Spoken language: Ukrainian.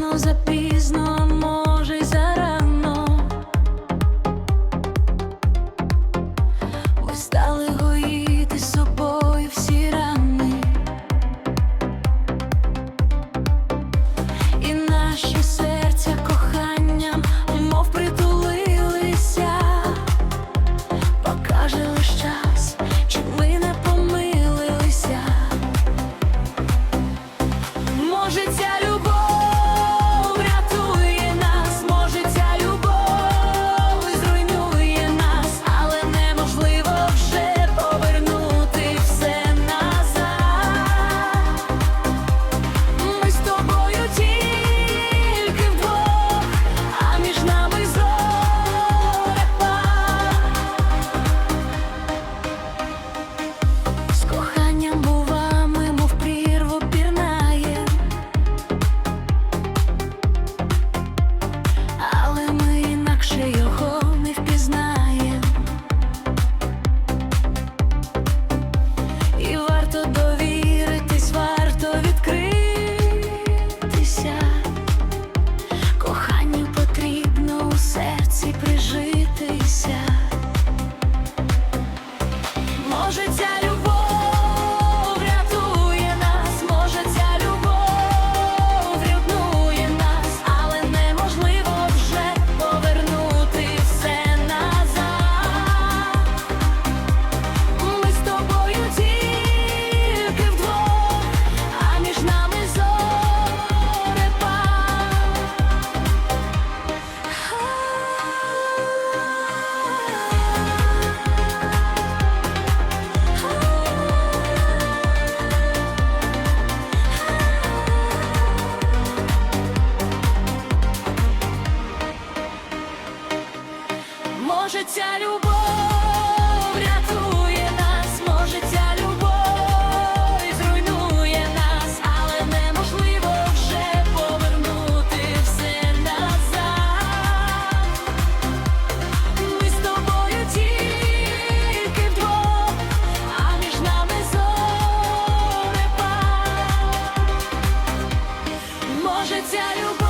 рано запізно. може ця любов рятує нас, може ця любов зруйнує нас, але неможливо вже повернути все назад. Ми з тобою тільки вдвох, а між нами зорепа. Може ця любов.